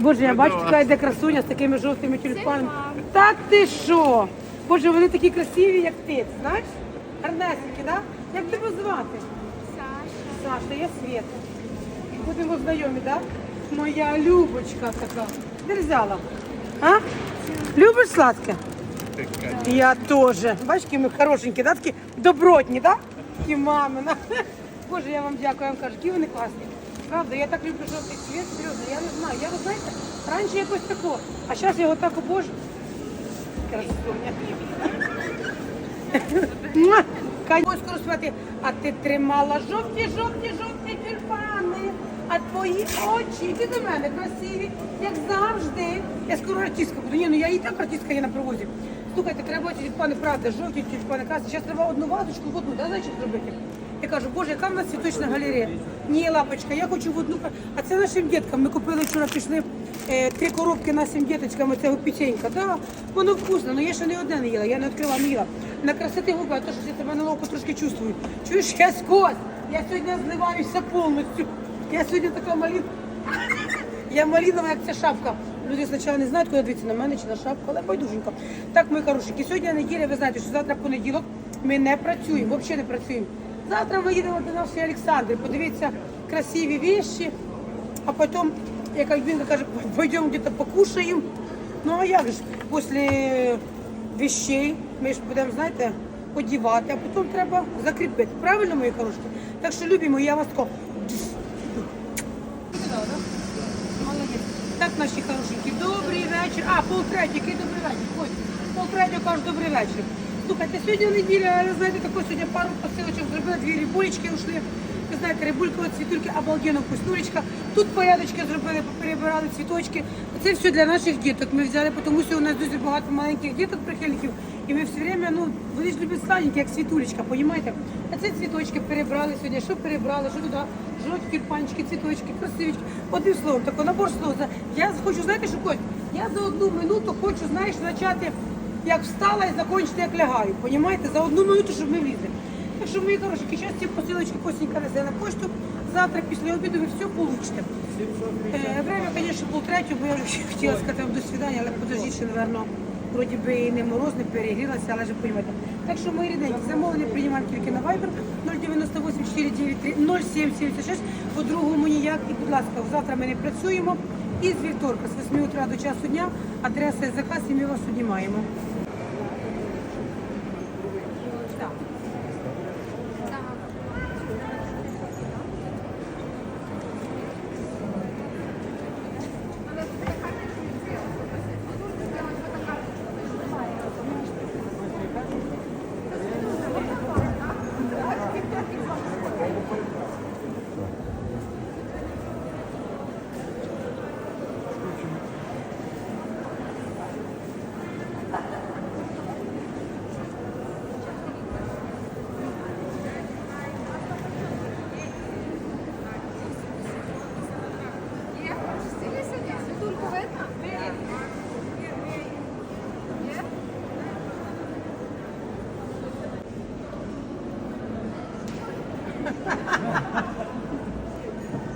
Боже, я бачу, така йде красуня з такими жовтими тюльпанами. Так ти що? Боже, вони такі красиві, як ти. Знаєш? Гарнесенькі, да? Як тебе звати? Саша. Саша, я Света. Будемо знайомі, да? Моя Любочка така. Де взяла? А? Любиш сладке? Я теж. Бачиш, які ми хорошенькі, да? такі добротні, да? Такі мамина. Боже, я вам дякую, я вам кажу, які вони класні. Правда, я так люблю жовтий цвіт, серйозно, я не знаю. Я, ви знаєте, раніше якось тако, а зараз я обожу. Муа! Кай- Ось скоро спати, а ти тримала жовті, жовті, жовті тюльпани, а твої очі, ти до мене красиві, як завжди. Я скоро артистка буду. Ні, ну я і так артистка є на привозі. Слухайте, треба тюльпани, правда, жовті тюльпани красні. Зараз треба одну вазочку в одну, да, значить, зробити. Я кажу, боже, яка в нас цвіточна галерея. Ні, лапочка, я хочу в одну. А це нашим діткам. Ми купили вчора, пішли е, три коробки нашим діточкам, оцього печенька. Да, воно вкусно, але я ще не одне не їла, я не відкрила, не їла. На красоти губи, а то що я тебе на локо трошки чувствую. Чуєш, я скось, я сьогодні зливаюся повністю. Я сьогодні така маліна. Я малінова, як ця шапка. Люди спочатку не знають, куди дивитися на мене чи на шапку, але байдуженько. Так, мої хорошенькі, сьогодні неділя, ви знаєте, що завтра понеділок ми не працюємо, взагалі не працюємо. Завтра ми їдемо до нашої Олександри, подивитися красиві вещи, а потім, як Альбінка каже, пойдемо десь покушаємо. Ну а як же після вещей ми ж будемо, знаєте, одівати, а потім треба закріпити. Правильно, мої хороші? Так що любимо, я вас тако. Так, наші хорошенькі, добрий вечір. А, полтретій, який добрий вечір. Ось, полтретє кажу, добрий вечір. Слухайте, сьогодні неділя, ви знаєте, тако сьогодні пару посилочок зробила, дві рибулечки ушли. Ви знаєте, рибулька, цвітульки, обалденно вкуснулечка. Тут порядочки зробили, перебирали цвіточки. Це все для наших діток. Ми взяли, тому що у нас дуже багато маленьких діток прихильників. І ми все время, ну, вони ж люблять сладенькі, як світулечка, понімаєте? А це цвіточки перебрали сьогодні. Що перебрали, що туди? Жовті тюльпанчики, цвіточки, красивички. Одним словом, тако набор слов. Я хочу, знаєте, що Коль? Я за одну минуту хочу, знаєш, почати, як встала і закінчити, як лягаю. Понімаєте? За одну минуту, щоб ми влізли. Так що, мої хороші, зараз ці посилочки Косенька несе на пошту. Завтра після обіду ви все получите. Е, время, звісно, полтретю, бо я вже хотіла сказати вам до свидання, але подождіть, ще, напевно, вроді би і не мороз, не перегрілася, але ж розумієте. Так що, мої рідненькі, замовлення приймаємо тільки на Viber 098 493 0776, по-другому ніяк. І, будь ласка, завтра ми не працюємо. І з вівторка, з 8 утра до часу дня, адреса і заказ, і ми вас обнімаємо. Так.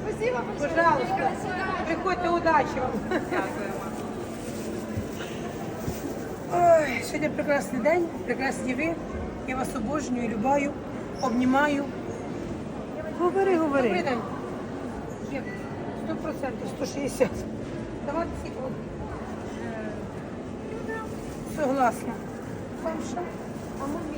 Спасибо большое. Пожалуйста. Приходьте, удачі вам. Ой, сьогодні прекрасний день, прекрасні ви. Я вас обожнюю, любаю, обнімаю. Говори, говори. Добрий день. Є. 100%, 160. Давайте скільки? Согласна. Вам що? А мы вместе.